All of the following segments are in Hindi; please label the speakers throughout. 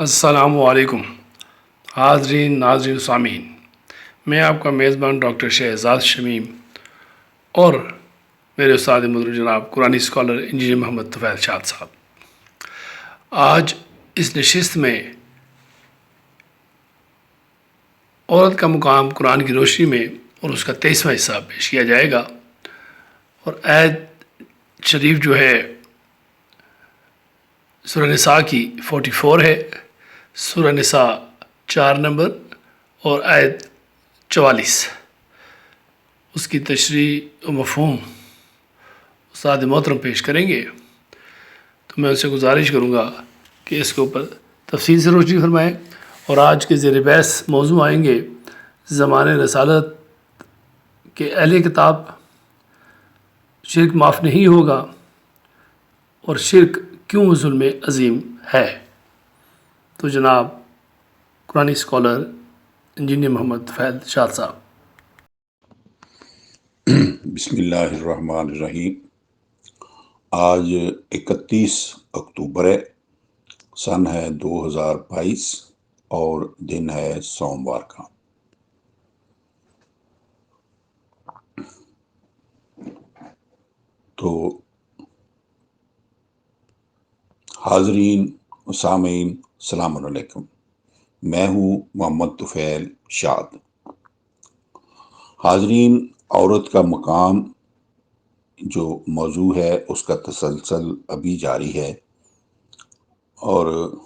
Speaker 1: असलकुम हाजरीन नाजरीन सामीन मैं आपका मेज़बान डॉक्टर शहजाद शमीम और मेरे उस्ताद मदर जनाब कुरानी स्कॉलर इंजीनियर मोहम्मद तुफ़ैल शाद साहब। आज इस नशस्त में औरत का मुकाम कुरान की रोशनी में और उसका तेईसवा हिस्सा पेश किया जाएगा और ऐद शरीफ जो है सूरह निसा की 44 है। सूरह निसा चार नंबर और आयत चवालीस। उसकी तशरी व मफहम उस्ताद मोहतरम पेश करेंगे। तो मैं उनसे गुजारिश करूँगा कि इसके ऊपर तफसील से रोशनी फरमाएँ और आज के ज़ेर बहस मौजू आएँगे ज़मान रसालत के अहल किताब। शिरक माफ़ नहीं होगा और शिरक क्यों जुल्म अजीम है? तो जनाब कुरानी स्कॉलर इंजीनियर मोहम्मद फैद शाह साहब।
Speaker 2: बिस्मिल्लाहिर्रहमानिर्रहीम। आज 31 अक्टूबर है, सन है 2022 और दिन है सोमवार का। तो हाजरीन, सामीन सलामकुम मैं हूँ मोहम्मद तुफ़ैल शाद। हाजरीन, औरत का मकाम जो मौजू है, उसका तसलसल अभी जारी है। और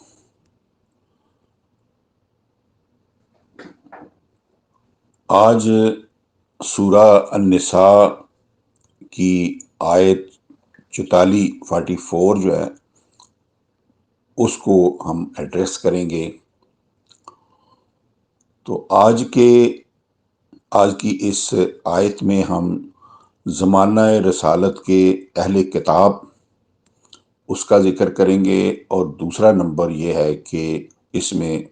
Speaker 2: आज सूरा अन्निसा की आयत चौताली फार्टी फोर जो है उसको हम एड्रेस करेंगे। तो आज के, आज की इस आयत में हम ज़माना रसालत के अहल किताब उसका ज़िक्र करेंगे और दूसरा नंबर ये है कि इसमें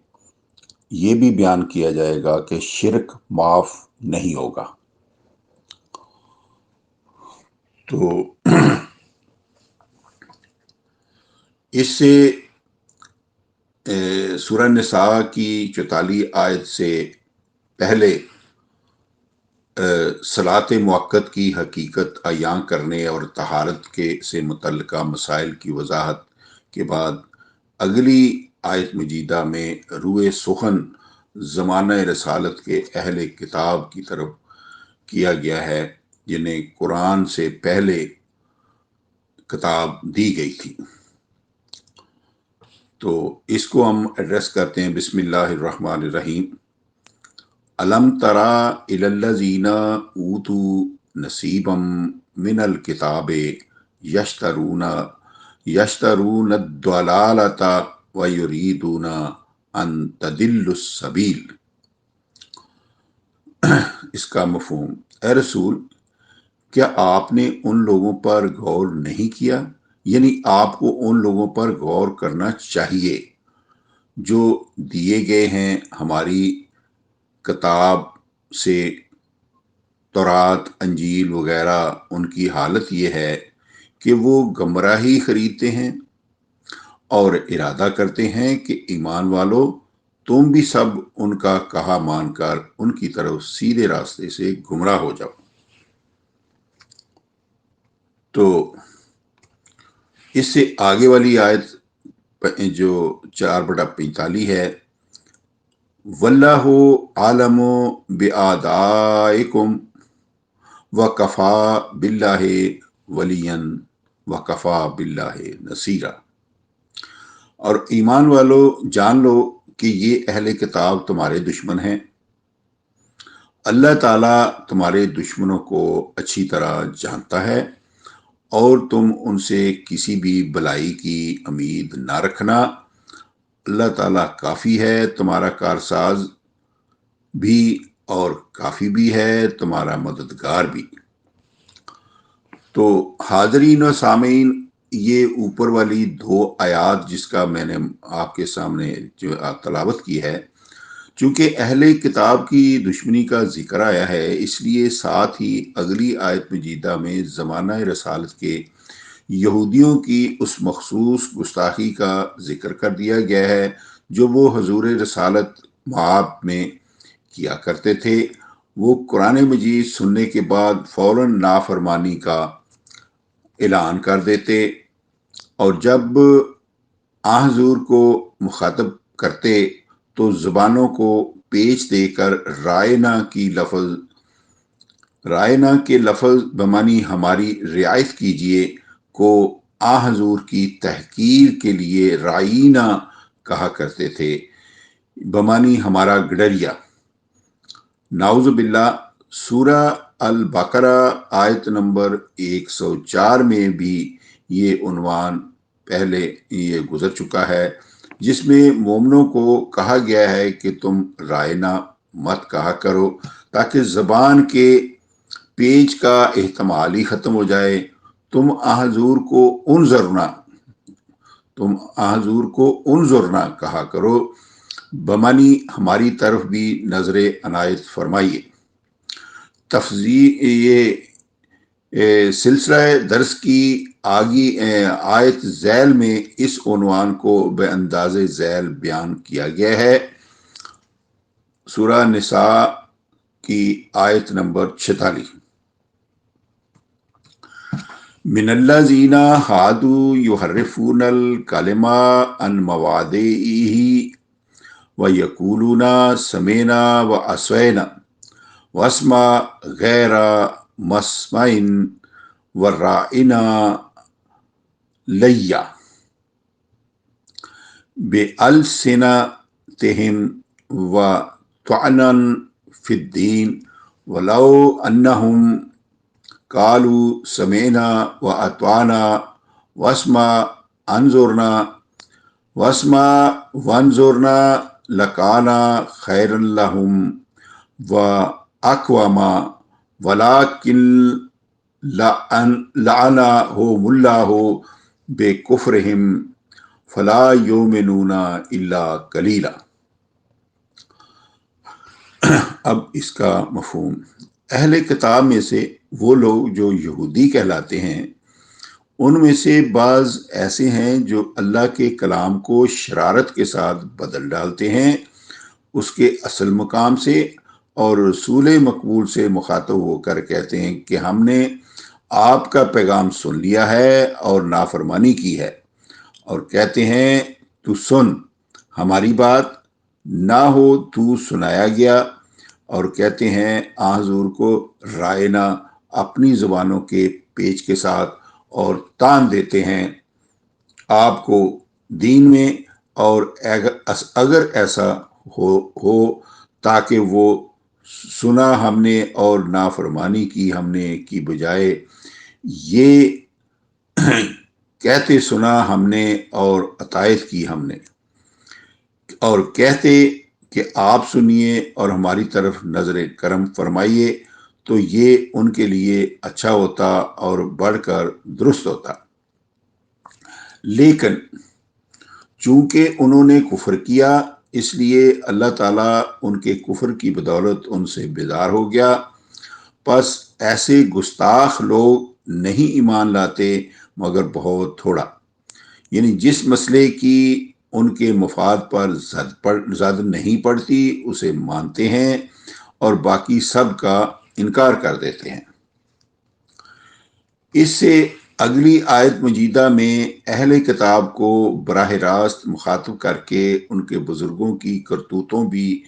Speaker 2: ये भी बयान किया जाएगा कि शिरक माफ़ नहीं होगा। तो इससे सूरह नसा की चौताली आयत से पहले सलात मौक़त की हकीकत अयां करने और तहारत के से मुतल मसाइल की वजाहत के बाद अगली आयत मजीदा में रुए सुखन, ज़मान रसालत के अहल किताब की तरफ़ किया गया है, जिन्हें कुरान से पहले किताब दी गई थी। तो इसको हम एड्रेस करते हैं, बिस्मिल्लाहिर्रहमानिर्रहीम। अलम तरा इलल्लजीना ऊतू नसीबम मिनल किताबे यश्तरूना, यश्तरून दलालता व युरीदूना अन इसका मफहूम, ए रसूल, क्या आपने उन लोगों पर गौर नहीं किया? यानी आपको उन लोगों पर गौर करना चाहिए, जो दिए गए हैं हमारी किताब से, तौरात, अंजील वगैरह। उनकी हालत ये है कि वो गमराही खरीदते हैं और इरादा करते हैं कि ईमान वालों, तुम भी सब उनका कहा मानकर उनकी तरफ़ सीधे रास्ते से गुमराह हो जाओ। तो इससे आगे वाली आयत जो चार बटा पैंतालीस है, वल्लाहो आलमो बेआदाकुम व कफ़ा बिल्लाह वलियन व कफ़ा बिल्लाह नसीरा। और ईमान वालो, जान लो कि ये अहले किताब तुम्हारे दुश्मन हैं। अल्लाह ताला तुम्हारे दुश्मनों को अच्छी तरह जानता है। और तुम उनसे किसी भी भलाई की उम्मीद ना रखना। अल्लाह ताला काफ़ी है, तुम्हारा कारसाज भी और काफ़ी भी है, तुम्हारा मददगार भी। तो हाजरीन और सामीन, ये ऊपर वाली दो आयात जिसका मैंने आपके सामने जो तलावत की है चूँकि अहले किताब की दुश्मनी का ज़िक्र आया है, इसलिए साथ ही अगली आयत मजीदा में ज़माना रसालत के यहूदियों की उस मखसूस गुस्ताखी का ज़िक्र कर दिया गया है, जो वो हजूर रसालत माप में किया करते थे। वो कुरान मजीद सुनने के बाद फ़ौर नाफरमानी का ऐलान कर देते और जब आ हजूर को मुखातब करते तो ज़ुबानों को पेच देकर रायना की लफज, रायना के लफज बमानी हमारी रियायत कीजिए को आ हजूर की तहकीर के लिए राइना कहा करते थे। बमानी हमारा गडरिया। नाउज बिल्ला सूरा अल बकरा आयत नंबर 104 में भी ये उनवान पहले ये गुजर चुका है। जिसमें मोमनों को कहा गया है कि तुम रायना मत कहा करो, ताकि जबान के पेज का एहतमाल ही ख़त्म हो जाए। तुम आहजूर को उन जरना तुम आहजूर को उन जरना कहा करो। बमानी हमारी तरफ़ भी नज़र अनायत फरमाइए। तफजी ये सिलसिला दर्स की आगी आयत जैल में इस उनवान को बेअंदाज जैल बयान किया गया है। सूरा निसा की आयत नंबर छतालीस मिनल्लाजीना हादू युहर्रिफूनल कलिमा अन मवादे व यकूलूना समेना व असवैना वस्मा गैर मस्माइन व राइना लैया। बे अलसिना तहम व त्वानन फिद्दीन वलो अन्नहुम कालू समेना व अतवाना वस्मा अनजुरना वस्मा वनजुरना लकाना खैरल्लहुम व अकवामा वलाकिन लाना हो मुल्ला हो बेकुफरहिम फला योमिनूना इल्ला कलीला अब इसका मफहम। अहले किताब में से वो लोग जो यहूदी कहलाते हैं, उनमें से बाज ऐसे हैं जो अल्लाह के कलाम को शरारत के साथ बदल डालते हैं, उसके असल मकाम से और रसूल मकबूल से मुखातब होकर कहते हैं कि हमने आपका पैगाम सुन लिया है और नाफरमानी की है और कहते हैं, तू सुन, हमारी बात ना हो तू सुनाया गया। और कहते हैं आजूर को रायना अपनी जुबानों के पेज के साथ और तान देते हैं। आपको दीन में और अगर ऐसा हो हो ताकि वो सुना हमने और नाफरमानी की हमने की बजाय ये कहते सुना हमने और अतायत की हमने। और कहते कि आप सुनिए और हमारी तरफ़ नज़र करम फरमाइए तो ये उनके लिए अच्छा होता और बढ़कर दुरुस्त होता। लेकिन चूँकि उन्होंने कुफर किया, इसलिए अल्लाह ताला उनके कुफर की बदौलत उनसे बेदार हो गया। बस ऐसे गुस्ताख लोग नहीं ईमान लाते, मगर बहुत थोड़ा। यानी जिस मसले की उनके मफाद पर जद नहीं पड़ती, उसे मानते हैं और बाकी सब का इनकार कर देते हैं। इससे अगली आयत मजीदा में अहल किताब को बरह रास्त मुखातब करके उनके बुज़ुर्गों की करतूतों भी,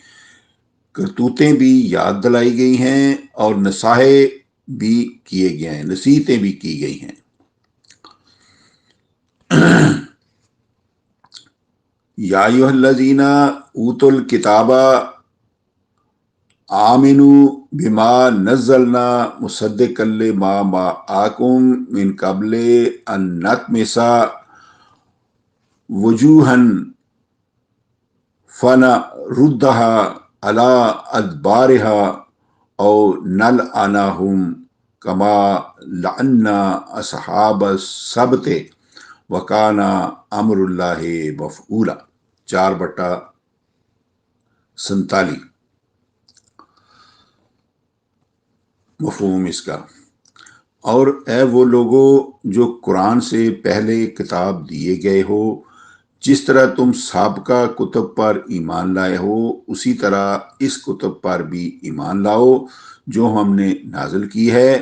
Speaker 2: करतूतें भी याद दिलाई गई हैं और नसाहे भी किए गए हैं नसीहतें भी की गई हैं। याजीना ऊतुल किताबा आमिनु बिमा नजलना मुसद्दिकल मा मा आकुम मिन कबले अन्नत मिसा वजूहन फना रुद्दहा अला अदबारहा और नल अनाहुम कमा लन्ना असहाब सबते वकाना अमरुल्लाह मफूला चार बटा संताली मफहूम इसका। और ए वो लोगों जो कुरान से पहले किताब दिए गए हो जिस तरह तुम सबका कुतुब पर ईमान लाए हो, उसी तरह इस कुतुब पर भी ईमान लाओ, जो हमने नाजिल की है,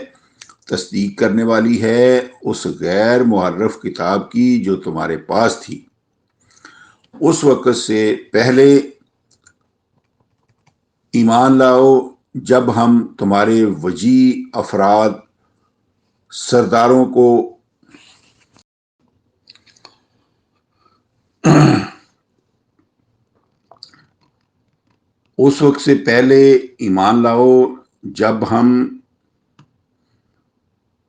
Speaker 2: तस्दीक करने वाली है उस गैर मुहर्रफ किताब की जो तुम्हारे पास थी। उस वक़्त से पहले ईमान लाओ, जब हम तुम्हारे वजी अफराद सरदारों को उस वक्त से पहले ईमान लाओ जब हम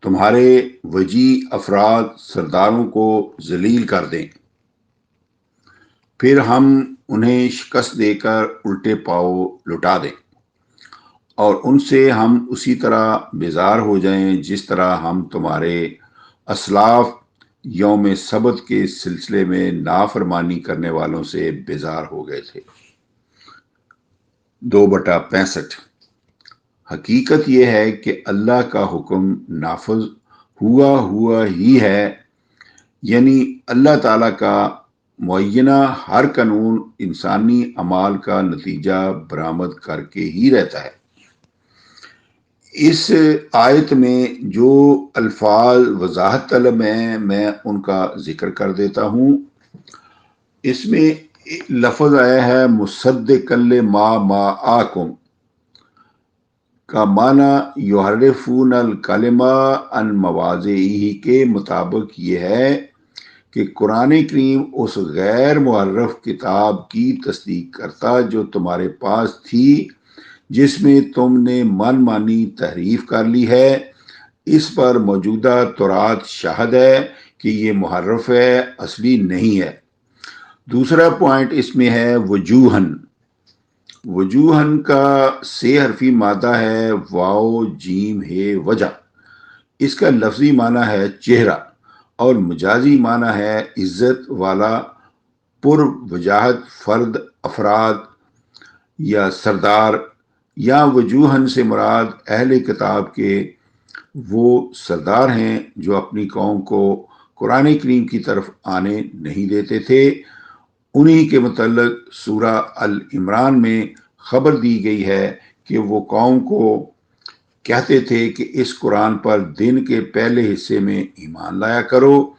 Speaker 2: तुम्हारे वजी अफराद सरदारों को जलील कर दें। फिर हम उन्हें शिकस्त देकर उल्टे पाओ लुटा दें और उनसे हम उसी तरह बेजार हो जाएँ जिस तरह हम तुम्हारे असलाफ योम सबत के सिलसिले में नाफरमानी करने वालों से बेजार हो गए थे। दो बटा पैंसठ। हकीकत यह है कि अल्लाह का हुक्म नाफज हुआ हुआ ही है। यानी अल्लाह ताला का मुना हर कानून इंसानी अमाल का नतीजा बरामद करके ही रहता है। इस आयत में जो अल्फाज वजाहत तलब हैं, मैं उनका ज़िक्र कर देता हूँ। इसमें लफज आया है मुसद कल मा मा आकुम। का माना युहरफून कलमा अन मवाज के मुताबिक ये है कि कुरान करीम उस गैर मुहर्रफ किताब की तस्दीक करता जो तुम्हारे पास थी, जिसमें तुमने मन मानी तहरीफ कर ली है। इस पर मौजूदा तुरात शाहद है कि ये मुहर्रफ है, असली नहीं है। दूसरा पॉइंट इसमें है वजूहन। वजूहन का से हरफी मादा है, वाओ, जीम, है वजह इसका लफ्जी माना है चेहरा और मजाजी माना है इज़्ज़त वाला पुर वजाहत फर्द, अफराद या सरदार या वजूहन से मुराद अहल किताब के वो सरदार हैं जो अपनी कौम को कुरान करीम की तरफ़ आने नहीं देते थे। उन्हीं के मतलब सूरा अल इमरान में खबर दी गई है कि वो कौम को कहते थे कि इस कुरान पर दिन के पहले हिस्से में ईमान लाया करो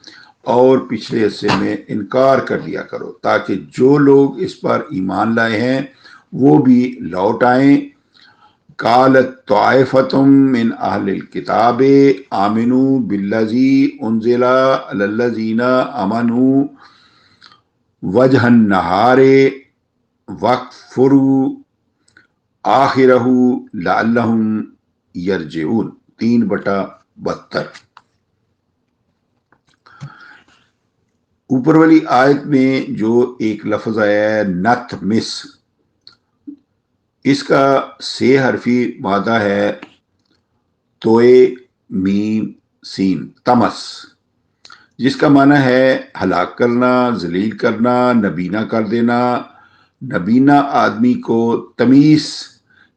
Speaker 2: और पिछले हिस्से में इनकार कर दिया करो, ताकि जो लोग इस पर ईमान लाए हैं, वो भी लौट आए। काल तोफ़तुम इन अहल किताब आमिनू बिल्लजी उनजिला अल्लजीना अमनू वजहन नहारे, वक्फुरु, आखिरहू लाल्लहुम यरजून तीन बटा बहत्तर ऊपर वाली आयत में जो एक लफ्ज आया है, नथ मिस। इसका से हरफी मादा है, तोए, मीम सीन तमस। जिसका माना है हलाक करना, जलील करना, नबीना कर देना। नबीना आदमी को तमीज़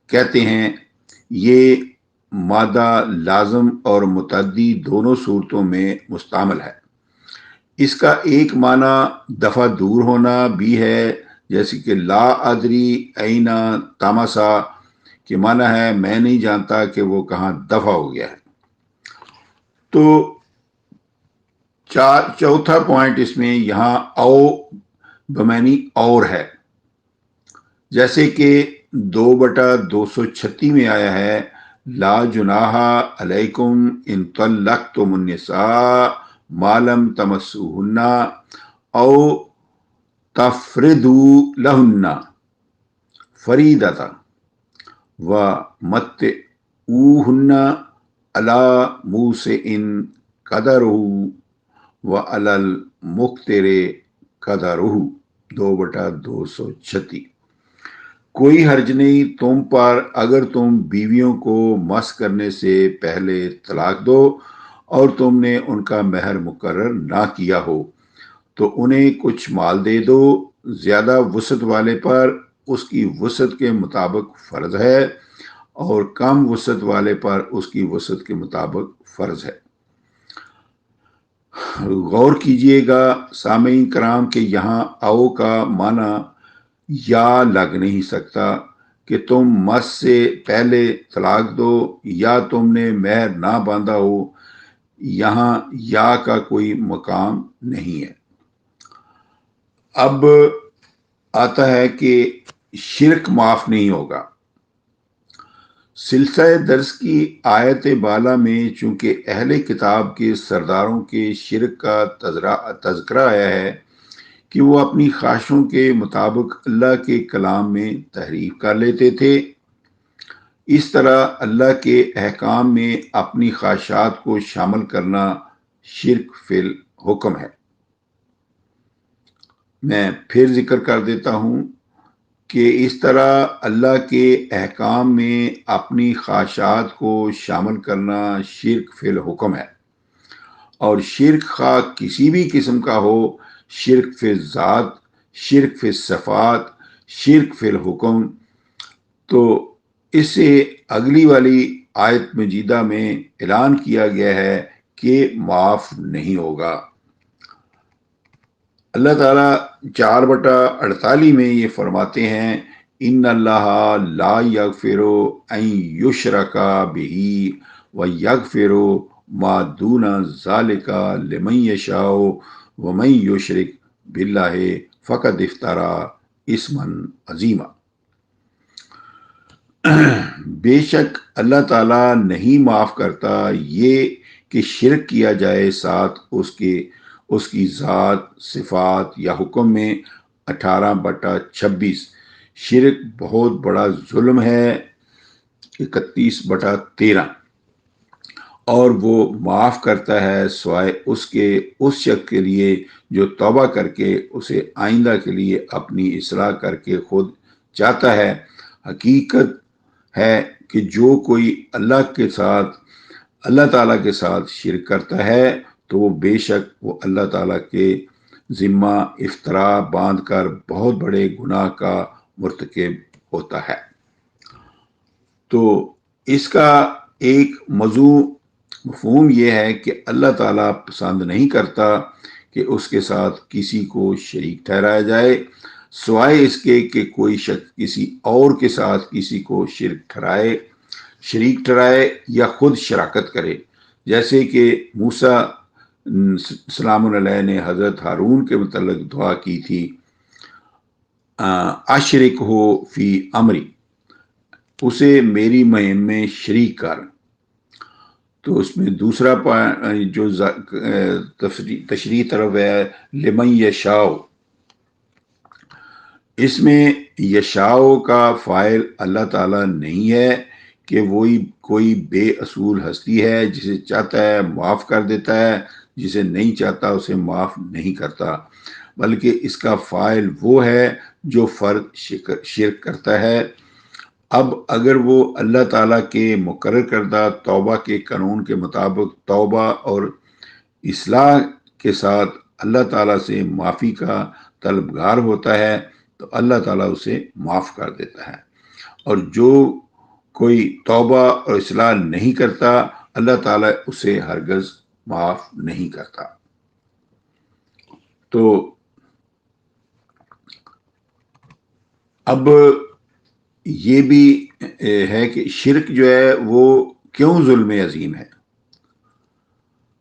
Speaker 2: कहते हैं। ये मादा लाजम और मुतदी दोनों सूरतों में मुस्तमल है। इसका एक माना दफ़ा दूर होना भी है, जैसे कि ला अदरी ऐना तमासा, के माना है मैं नहीं जानता कि वो कहाँ दफ़ा हो गया है। तो चार, चौथा पॉइंट इसमें यहाँ औ बमैनी और है। जैसे कि दो बटा दो सौ छत्तीस में आया है, ला जुनाहा अलैकुम इन तल्लक तो मालम तमसुन्ना औ तफरदू लहुन्ना फरीदता व मत ऊहन्ना अला मुँह से इन कदर व अलल मुख्तरे कदरहू दो बटा दो सौ छत्तीस कोई हर्ज नहीं, तुम पर अगर तुम बीवियों को मस करने से पहले तलाक दो और तुमने उनका महर मुकर ना किया हो तो उन्हें कुछ माल दे दो। ज़्यादा वसत वाले पर उसकी वसत के मुताबिक फ़र्ज़ है और कम वसत वाले पर उसकी वसत के मुताबिक फ़र्ज़ है। गौर कीजिएगा सामीन कराम के यहाँ आओ का माना या लग नहीं सकता कि तुम मस से पहले तलाक दो या तुमने महर ना बांधा हो। यहाँ या का कोई मकाम नहीं है। अब आता है कि शिरक माफ़ नहीं होगा। सिलसिला दर्स की आयत बाला में चूँकि अहले किताब के सरदारों के शिरक का तजकरा आया है कि वो अपनी ख्वाहिशों के मुताबिक अल्लाह के कलाम में तहरीफ कर लेते थे। इस तरह अल्लाह के अहकाम में अपनी ख्वाहिशात को शामिल करना शिरक फिल हुक्म है। मैं फिर ज़िक्र कर देता हूँ कि इस तरह अल्लाह के अहकाम में अपनी ख्वाहिशात को शामिल करना शिरक फिल हुक्म है। और शिरक खा किसी भी किस्म का हो, शिरक फिल ज़ात, शिरक फिल सफ़ात, शिरक फिल हुक्म। तो इसे अगली वाली आयत मजीदा में ऐलान किया गया है कि माफ़ नहीं होगा। अल्लाह ताला चार बटा अड़ताली में ये फरमाते हैं इन अल्लाह ला यग फेरो युशरा का बिही व यग फेरो मादूना जालिका लिमन यशाओ व मई युशरिक बिल्ला फ़कत इफ्तारा इसमन अजीमा। बेशक अल्लाह ताला नहीं माफ़ करता ये कि शिरक किया जाए साथ उसके उसकी ज़ात, सिफात या हुक्म में अठारह बटा छब्बीस। शिरक बहुत बड़ा जुल्म है, इकतीस बटा तेरह। और वो माफ़ करता है स्वाय उसके, उस शख्स के लिए जो तौबा करके उसे आइंदा के लिए अपनी इसलाह करके खुद चाहता है। हकीकत है कि जो कोई अल्लाह के साथ, अल्लाह ताला के साथ शिरक करता है तो वो बेशक वो अल्लाह ताला के ज़िम्मा इफ्तरा बाँध कर बहुत बड़े गुनाह का मरतकब होता है। तो इसका एक मजू, मफहूम यह है कि अल्लाह ताला पसंद नहीं करता कि उसके साथ किसी को शरीक ठहराया जाए, सवाए इसके कि कोई शख्स किसी और के साथ किसी को शिरक ठहराए, शरीक ठहराए या खुद शराकत करे। जैसे कि मूसा सलाम ने हज़रत हारून के मतलब दुआ की थी आशरिक हो फ़ी अमरी, उसे मेरी मुहिम में शरीक कर। तो उसमें दूसरा जो तशरी तरफ़ है, लिमन यशाओ, इसमें यशाओ का फ़ाइल अल्लाह ताला नहीं है कि वही कोई बेअसूल हस्ती है जिसे चाहता है माफ़ कर देता है जिसे नहीं चाहता, उसे माफ़ नहीं करता। बल्कि इसका फ़ाइल वो है जो फ़र्द शिरक करता है। अब अगर वो अल्लाह ताला के मुकर करदा, तौबा के कानून के मुताबिक तौबा और इसलाह के साथ अल्लाह ताला से माफ़ी का तलबगार होता है तो अल्लाह ताला उसे माफ़ कर देता है। और जो कोई तौबा और इसलाह नहीं करता, अल्लाह ताला उसे हरगज़ माफ़ नहीं करता। तो अब ये भी है कि शिरक जो है वो क्यों जुल्म अजीम है?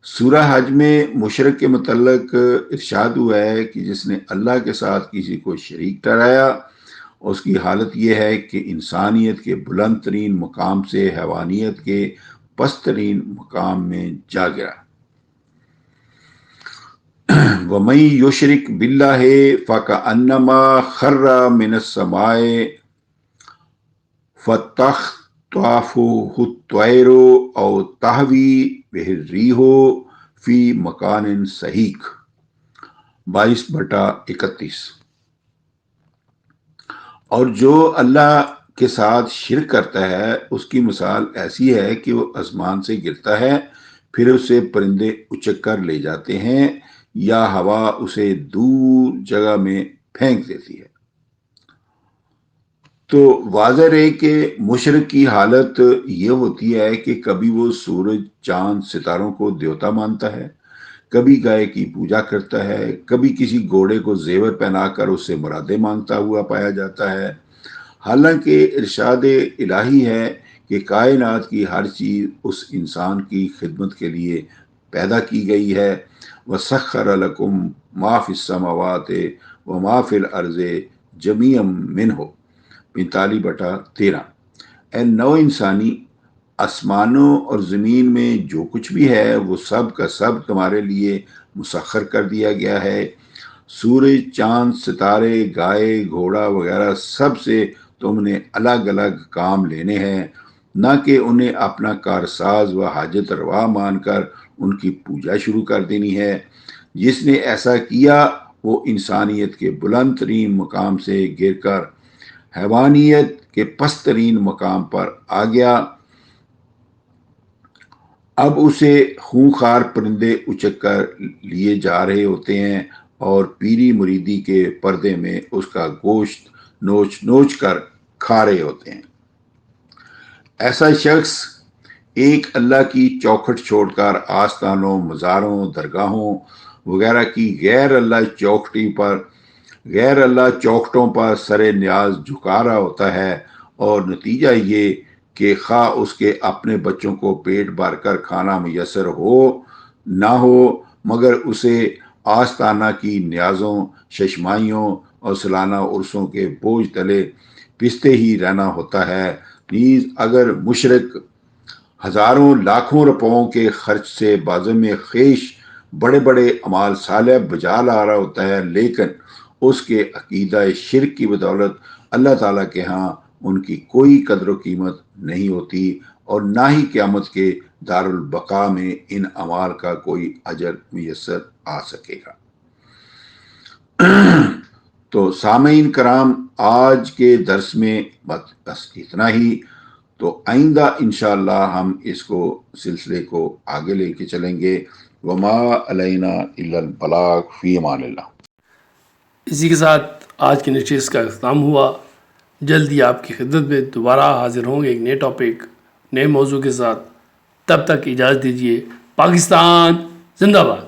Speaker 2: सूरह हज में मुशरक के मतलब इर्शाद हुआ है कि जिसने अल्लाह के साथ किसी को शरीक ठहराया, उसकी हालत यह है कि इंसानियत के बुलंद तरीन मकाम से हैवानियत के पस्तरीन मकाम में जा गिरा। वमई युशरिक बिल्ला है फ़ाका अन्नमा खर्रा मिन समाए फतख त्वाफो और तहवी बहरी हो फ़ी मकान सहीक। बाईस बटा इकतीस। और जो अल्लाह के साथ शिर करता है, उसकी मिसाल ऐसी है कि वो आसमान से गिरता है, फिर उसे परिंदे उचक कर ले जाते हैं या हवा उसे दूर जगह में फेंक देती है। तो वाजर है कि मुशरक की हालत ये होती है कि कभी वो सूरज, चाँद, सितारों को देवता मानता है, कभी गाय की पूजा करता है, कभी किसी घोड़े को जेवर पहनाकर उससे मुरादे माँगता हुआ पाया जाता है। हालाँकि इरशाद इलाही है कि कायनात की हर चीज़ उस इंसान की खिदमत के लिए पैदा की गई है। व सखर लकुम माफ़िसमावत व माफ़िल अर्ज़ जमीम मिन हो पैंतालीस बटा तेरह ए नौ इंसानी आसमानों और ज़मीन में जो कुछ भी है वो सब का सब तुम्हारे लिए मुसखर कर दिया गया है सूरज चाँद सितारे गाय घोड़ा वगैरह सबसे तुमने अलग अलग काम लेने हैं न कि उन्हें अपना कारसाज व हाजत रवा मानकर उनकी पूजा शुरू कर देनी है। जिसने ऐसा किया, वो इंसानियत के बुलंद तरीन मकाम से गिरकर हैवानियत के पस्त तरीन मकाम पर आ गया। अब उसे खूंखार परिंदे उचक कर लिए जा रहे होते हैं और पीरी मुरीदी के पर्दे में उसका गोश्त नोच नोच कर खा रहे होते हैं। ऐसा शख्स एक अल्लाह की चौखट छोड़कर आस्थानों, मज़ारों, दरगाहों वगैरह की गैर अल्लाह चौखटी पर, गैर अल्लाह चौखटों पर सर न्याज झुका रहा होता है और नतीजा ये कि खा उसके अपने बच्चों को पेट भर कर खाना मैसर हो, ना हो, मगर उसे आस्ताना की न्याजों, शशमाइयों और सालाना उर्सों के बोझ तले पिसते ही रहना होता है। नीज अगर मुशरक हज़ारों लाखों रुपयों के खर्च से बाजम खेश बड़े बड़े अमाल साल बजा ला रहा होता है, लेकिन उसके अकीदा शिरक की बदौलत अल्लाह ताला के यहाँ उनकी कोई कदर कीमत नहीं होती और ना ही क़्यामत के दारुल बका में इन अमाल का कोई अजर मैसर आ सकेगा। तो सामीन कराम, आज के दर्स में बस इतना ही। तो आइंदा इनशाला हम इसको सिलसिले को आगे लेके चलेंगे। वमा अलैना बलाग फ़ी अमान
Speaker 1: इसी के साथ आज की नशिश का अख्ताम हुआ। जल्दी आपकी खिदमत में दोबारा हाजिर होंगे एक नए टॉपिक नए मौजू के साथ। तब तक इजाज़त दीजिए। पाकिस्तान, जिंदाबाद।